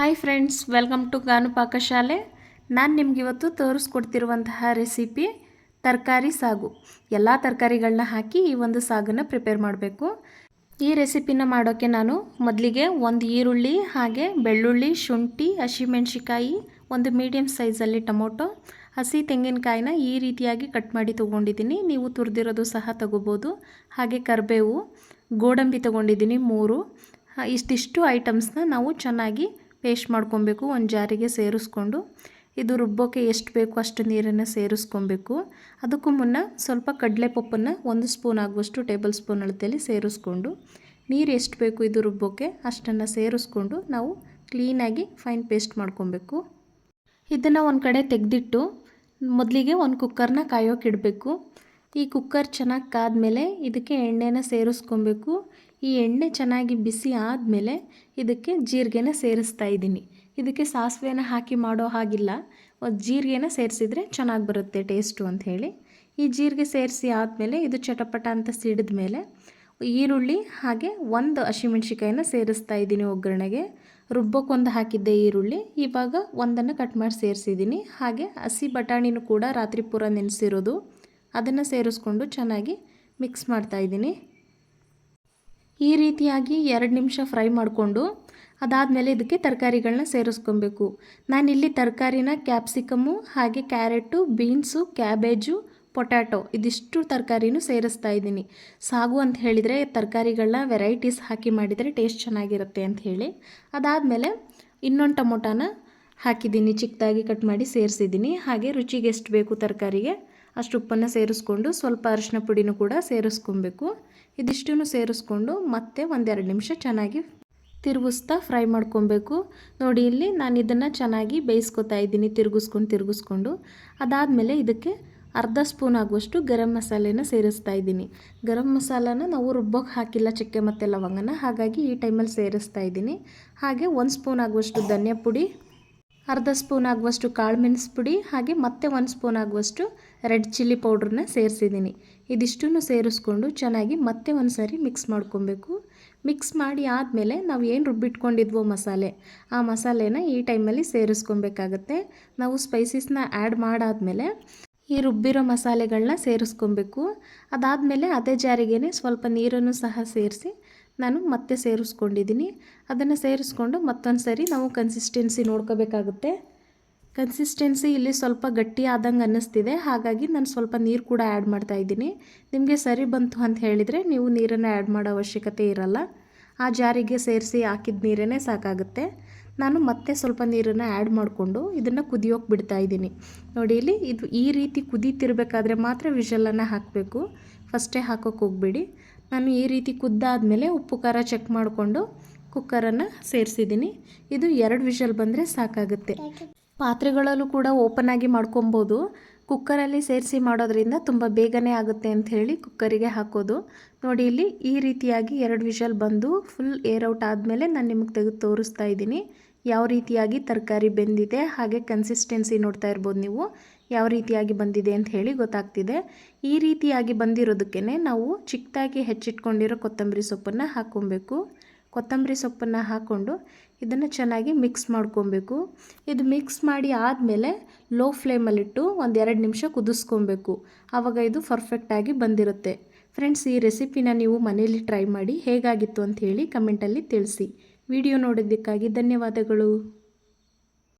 Hi friends welcome to Ganu ಪಾಕಶಾಲೆ ನಾನು ನಿಮ್ಗೆ ಇವತ್ತು ತೋರಿಸ್ಕೊಡ್ತಿರುವಂತಹ ರೆಸಿಪಿ ತರಕಾರಿ ಸಾಗು. ಎಲ್ಲ ತರಕಾರಿಗಳನ್ನ ಹಾಕಿ ಈ ಒಂದು ಸಾಗನ್ನು ಪ್ರಿಪೇರ್ ಮಾಡಬೇಕು. ಈ ರೆಸಿಪಿನ ಮಾಡೋಕ್ಕೆ ನಾನು ಮೊದಲಿಗೆ ಒಂದು ಈರುಳ್ಳಿ, ಹಾಗೆ ಬೆಳ್ಳುಳ್ಳಿ, ಶುಂಠಿ ಹಸಿಮೆಣ್ಸಿಕಾಯಿ ಒಂದು ಮೀಡಿಯಮ್ ಸೈಜಲ್ಲಿ ಟೊಮೊಟೊ, ಹಸಿ ತೆಂಗಿನಕಾಯಿನ ಈ ರೀತಿಯಾಗಿ ಕಟ್ ಮಾಡಿ ತೊಗೊಂಡಿದ್ದೀನಿ. ನೀವು ತುರಿದಿರೋದು ಸಹ ತಗೋಬೋದು. ಹಾಗೆ ಕರಿಬೇವು, ಗೋಡಂಬಿ ತೊಗೊಂಡಿದ್ದೀನಿ ಮೂರು. ಇಷ್ಟಿಷ್ಟು ಐಟಮ್ಸ್ನ ನಾವು ಚೆನ್ನಾಗಿ ಪೇಸ್ಟ್ ಮಾಡ್ಕೊಬೇಕು, ಒಂದು ಜಾರಿಗೆ ಸೇರಿಸ್ಕೊಂಡು, ಇದು ರುಬ್ಬೋಕ್ಕೆ ಎಷ್ಟು ಬೇಕು ಅಷ್ಟು ನೀರನ್ನು ಸೇರಿಸ್ಕೊಬೇಕು. ಅದಕ್ಕೂ ಮುನ್ನ ಸ್ವಲ್ಪ ಕಡಲೆಪಪ್ಪನ್ನು ಒಂದು ಸ್ಪೂನ್ ಆಗುವಷ್ಟು ಟೇಬಲ್ ಸ್ಪೂನ್ ಅಳತೆಯಲ್ಲಿ ಸೇರಿಸ್ಕೊಂಡು, ನೀರು ಎಷ್ಟು ಬೇಕು ಇದು ರುಬ್ಬೋಕ್ಕೆ ಅಷ್ಟನ್ನು ಸೇರಿಸ್ಕೊಂಡು ನಾವು ಕ್ಲೀನಾಗಿ ಫೈನ್ ಪೇಸ್ಟ್ ಮಾಡ್ಕೊಬೇಕು. ಇದನ್ನು ಒಂದು ಕಡೆ ತೆಗೆದಿಟ್ಟು ಮೊದಲಿಗೆ ಒಂದು ಕುಕ್ಕರ್ನ ಕಾಯೋಕೆ ಇಡಬೇಕು. ಈ ಕುಕ್ಕರ್ ಚೆನ್ನಾಗಿ ಕಾದ ಮೇಲೆ ಇದಕ್ಕೆ ಎಣ್ಣೆನ ಸೇರಿಸ್ಕೊಬೇಕು. ಈ ಎಣ್ಣೆ ಚೆನ್ನಾಗಿ ಬಿಸಿ ಆದಮೇಲೆ ಇದಕ್ಕೆ ಜೀರಿಗೆನ ಸೇರಿಸ್ತಾ ಇದ್ದೀನಿ. ಇದಕ್ಕೆ ಸಾಸಿವೆನ ಹಾಕಿ ಮಾಡೋ ಹಾಗಿಲ್ಲ. ಒಂದು ಜೀರಿಗೆನ ಸೇರಿಸಿದ್ರೆ ಚೆನ್ನಾಗಿ ಬರುತ್ತೆ ಟೇಸ್ಟು ಅಂತ ಹೇಳಿ. ಈ ಜೀರಿಗೆ ಸೇರಿಸಿ ಆದಮೇಲೆ ಇದು ಚಟಪಟ ಅಂತ ಸಿಡಿದ ಮೇಲೆ ಈರುಳ್ಳಿ ಹಾಗೆ ಒಂದು ಹಸಿಮೆಣ್ಸಿಕಾಯಿನ ಸೇರಿಸ್ತಾ ಇದ್ದೀನಿ ಒಗ್ಗರಣೆಗೆ. ರುಬ್ಬಕ್ಕೊಂದು ಹಾಕಿದ್ದೆ ಈರುಳ್ಳಿ. ಇವಾಗ ಒಂದನ್ನು ಕಟ್ ಮಾಡಿ ಸೇರಿಸಿದ್ದೀನಿ. ಹಾಗೆ ಹಸಿ ಬಟಾಣಿನೂ ಕೂಡ ರಾತ್ರಿ ಪೂರ ನೆನೆಸಿರೋದು. ಅದನ್ನು ಸೇರಿಸ್ಕೊಂಡು ಚೆನ್ನಾಗಿ ಮಿಕ್ಸ್ ಮಾಡ್ತಾಯಿದ್ದೀನಿ ಈ ರೀತಿಯಾಗಿ ಎರಡು ನಿಮಿಷ ಫ್ರೈ ಮಾಡಿಕೊಂಡು ಅದಾದಮೇಲೆ ಇದಕ್ಕೆ ತರಕಾರಿಗಳನ್ನ ಸೇರಿಸ್ಕೊಬೇಕು. ನಾನಿಲ್ಲಿ ತರಕಾರಿನ ಕ್ಯಾಪ್ಸಿಕಮ್ಮು ಹಾಗೆ ಕ್ಯಾರೆಟು, ಬೀನ್ಸು, ಕ್ಯಾಬೇಜು, ಪೊಟ್ಯಾಟೊ ಇದಿಷ್ಟು ತರಕಾರಿನೂ ಸೇರಿಸ್ತಾ ಇದ್ದೀನಿ. ಸಾಗು ಅಂತ ಹೇಳಿದರೆ ತರಕಾರಿಗಳನ್ನ ವೆರೈಟೀಸ್ ಹಾಕಿ ಮಾಡಿದರೆ ಟೇಸ್ಟ್ ಚೆನ್ನಾಗಿರುತ್ತೆ ಅಂತ ಹೇಳಿ ಅದಾದಮೇಲೆ ಇನ್ನೊಂದು ಟೊಮೊಟೊನ ಹಾಕಿದ್ದೀನಿ, ಚಿಕ್ಕದಾಗಿ ಕಟ್ ಮಾಡಿ ಸೇರಿಸಿದ್ದೀನಿ. ಹಾಗೆ ರುಚಿಗೆ ಎಷ್ಟು ಬೇಕು ತರಕಾರಿಗೆ ಅಷ್ಟು ಉಪ್ಪನ್ನು ಸೇರಿಸ್ಕೊಂಡು ಸ್ವಲ್ಪ ಅರಿಶಿನ ಪುಡಿನೂ ಕೂಡ ಸೇರಿಸ್ಕೊಬೇಕು. ಇದಿಷ್ಟು ಸೇರಿಸ್ಕೊಂಡು ಮತ್ತೆ ಒಂದೆರಡು ನಿಮಿಷ ಚೆನ್ನಾಗಿ ತಿರುಗಿಸ್ತಾ ಫ್ರೈ ಮಾಡ್ಕೊಬೇಕು. ನೋಡಿ, ಇಲ್ಲಿ ನಾನು ಇದನ್ನು ಚೆನ್ನಾಗಿ ಬೇಯಿಸ್ಕೊತಾ ಇದ್ದೀನಿ, ತಿರುಗಿಸ್ಕೊಂಡು ತಿರುಗಿಸ್ಕೊಂಡು. ಅದಾದಮೇಲೆ ಇದಕ್ಕೆ ಅರ್ಧ ಸ್ಪೂನ್ ಆಗುವಷ್ಟು ಗರಂ ಮಸಾಲೆನ ಸೇರಿಸ್ತಾ ಇದ್ದೀನಿ. ಗರಂ ಮಸಾಲಾನ ನಾವು ರುಬ್ಬೋಕ್ಕೆ ಹಾಕಿಲ್ಲ ಚಕ್ಕೆ ಮತ್ತು ಲವಂಗನ, ಹಾಗಾಗಿ ಈ ಟೈಮಲ್ಲಿ ಸೇರಿಸ್ತಾ ಇದ್ದೀನಿ. ಹಾಗೆ ಒಂದು ಸ್ಪೂನ್ ಆಗುವಷ್ಟು ಧನಿಯಾ ಪುಡಿ ಅರ್ಧ ಸ್ಪೂನ್ ಆಗುವಷ್ಟು ಕಾಳು ಮೆಣಸು ಪುಡಿ ಹಾಗೆ ಮತ್ತೆ ಒಂದು ಸ್ಪೂನ್ ಆಗುವಷ್ಟು ರೆಡ್ ಚಿಲ್ಲಿ ಪೌಡ್ರನ್ನ ಸೇರಿಸಿದ್ದೀನಿ. ಇದಿಷ್ಟನ್ನು ಸೇರಿಸ್ಕೊಂಡು ಚೆನ್ನಾಗಿ ಮತ್ತೆ ಒಂದು ಸಾರಿ ಮಿಕ್ಸ್ ಮಾಡ್ಕೊಬೇಕು. ಮಿಕ್ಸ್ ಮಾಡಿ ಆದಮೇಲೆ ನಾವು ಏನು ರುಬ್ಬಿಟ್ಕೊಂಡಿದ್ವೋ ಮಸಾಲೆ, ಆ ಮಸಾಲೆನ ಈ ಟೈಮಲ್ಲಿ ಸೇರಿಸ್ಕೊಬೇಕಾಗತ್ತೆ. ನಾವು ಸ್ಪೈಸಸ್ನ ಆ್ಯಡ್ ಮಾಡಾದಮೇಲೆ ಈ ರುಬ್ಬಿರೋ ಮಸಾಲೆಗಳನ್ನ ಸೇರಿಸ್ಕೊಬೇಕು. ಅದಾದಮೇಲೆ ಅದೇ ಜಾರಿಗೆ ಸ್ವಲ್ಪ ನೀರನ್ನು ಸಹ ಸೇರಿಸಿ ನಾನು ಮತ್ತೆ ಸೇರಿಸ್ಕೊಂಡಿದ್ದೀನಿ. ಅದನ್ನು ಸೇರಿಸ್ಕೊಂಡು ಮತ್ತೊಂದು ಸರಿ ನಾವು ಕನ್ಸಿಸ್ಟೆನ್ಸಿ ನೋಡ್ಕೋಬೇಕಾಗುತ್ತೆ. ಕನ್ಸಿಸ್ಟೆನ್ಸಿ ಇಲ್ಲಿ ಸ್ವಲ್ಪ ಗಟ್ಟಿ ಆದಂಗೆ ಅನ್ನಿಸ್ತಿದೆ. ಹಾಗಾಗಿ ನಾನು ಸ್ವಲ್ಪ ನೀರು ಕೂಡ ಆ್ಯಡ್ ಮಾಡ್ತಾ ಇದ್ದೀನಿ. ನಿಮಗೆ ಸರಿ ಬಂತು ಅಂತ ಹೇಳಿದರೆ ನೀವು ನೀರನ್ನು ಆ್ಯಡ್ ಮಾಡೋ ಅವಶ್ಯಕತೆ ಇರಲ್ಲ. ಆ ಜಾರಿಗೆ ಸೇರಿಸಿ ಹಾಕಿದ ನೀರೇ ಸಾಕಾಗುತ್ತೆ. ನಾನು ಮತ್ತೆ ಸ್ವಲ್ಪ ನೀರನ್ನು ಆ್ಯಡ್ ಮಾಡಿಕೊಂಡು ಇದನ್ನು ಕುದಿಯೋಕೆ ಬಿಡ್ತಾ ಇದ್ದೀನಿ. ನೋಡಿ ಇಲ್ಲಿ ಇದು ಈ ರೀತಿ ಕುದೀತಿರ್ಬೇಕಾದ್ರೆ ಮಾತ್ರ ವಿಷಲನ್ನು ಹಾಕಬೇಕು. ಫಸ್ಟೇ ಹಾಕೋಕೆ ಹೋಗ್ಬೇಡಿ. ನಾನು ಈ ರೀತಿ ಕುದ್ದಾದಮೇಲೆ ಉಪ್ಪು ಖಾರ ಚೆಕ್ ಮಾಡಿಕೊಂಡು ಕುಕ್ಕರನ್ನು ಸೇರಿಸಿದ್ದೀನಿ. ಇದು ಎರಡು ವಿಷಲ್ ಬಂದರೆ ಸಾಕಾಗುತ್ತೆ. ಪಾತ್ರೆಗಳಲ್ಲೂ ಕೂಡ ಓಪನ್ ಆಗಿ ಮಾಡ್ಕೊಬೋದು. ಕುಕ್ಕರಲ್ಲಿ ಸೇರಿಸಿ ಮಾಡೋದ್ರಿಂದ ತುಂಬ ಬೇಗನೆ ಆಗುತ್ತೆ ಅಂತ ಹೇಳಿ ಕುಕ್ಕರಿಗೆ ಹಾಕೋದು. ನೋಡಿ, ಇಲ್ಲಿ ಈ ರೀತಿಯಾಗಿ ಎರಡು ವಿಷಲ್ ಬಂದು ಫುಲ್ ಏರ್ ಔಟ್ ಆದಮೇಲೆ ನಾನು ನಿಮಗೆ ತೆಗೆದು ತೋರಿಸ್ತಾ ಇದ್ದೀನಿ. ಯಾವ ರೀತಿಯಾಗಿ ತರಕಾರಿ ಬೆಂದಿದೆ, ಹಾಗೆ ಕನ್ಸಿಸ್ಟೆನ್ಸಿ ನೋಡ್ತಾ ಇರ್ಬೋದು ನೀವು. ಯಾವ ರೀತಿಯಾಗಿ ಬಂದಿದೆ ಅಂತ ಹೇಳಿ ಗೊತ್ತಾಗ್ತಿದೆ. ಈ ರೀತಿಯಾಗಿ ಬಂದಿರೋದಕ್ಕೇ ನಾವು ಚಿಕ್ಕದಾಗಿ ಹೆಚ್ಚಿಟ್ಕೊಂಡಿರೋ ಕೊತ್ತಂಬರಿ ಸೊಪ್ಪನ್ನು ಹಾಕ್ಕೊಬೇಕು. ಕೊತ್ತಂಬರಿ ಸೊಪ್ಪನ್ನು ಹಾಕ್ಕೊಂಡು ಇದನ್ನು ಚೆನ್ನಾಗಿ ಮಿಕ್ಸ್ ಮಾಡ್ಕೊಬೇಕು. ಇದು ಮಿಕ್ಸ್ ಮಾಡಿ ಆದಮೇಲೆ ಲೋ ಫ್ಲೇಮಲ್ಲಿಟ್ಟು ಒಂದು ಎರಡು ನಿಮಿಷ ಕುದಿಸ್ಕೊಬೇಕು. ಆವಾಗ ಇದು ಪರ್ಫೆಕ್ಟಾಗಿ ಬಂದಿರುತ್ತೆ. ಫ್ರೆಂಡ್ಸ್ ಈ ರೆಸಿಪಿನ ನೀವು ಮನೆಯಲ್ಲಿ ಟ್ರೈ ಮಾಡಿ ಹೇಗಾಗಿತ್ತು ಅಂತ ಹೇಳಿ ಕಮೆಂಟಲ್ಲಿ ತಿಳಿಸಿ. ವಿಡಿಯೋ ನೋಡಿದ್ದಕ್ಕಾಗಿ ಧನ್ಯವಾದಗಳು.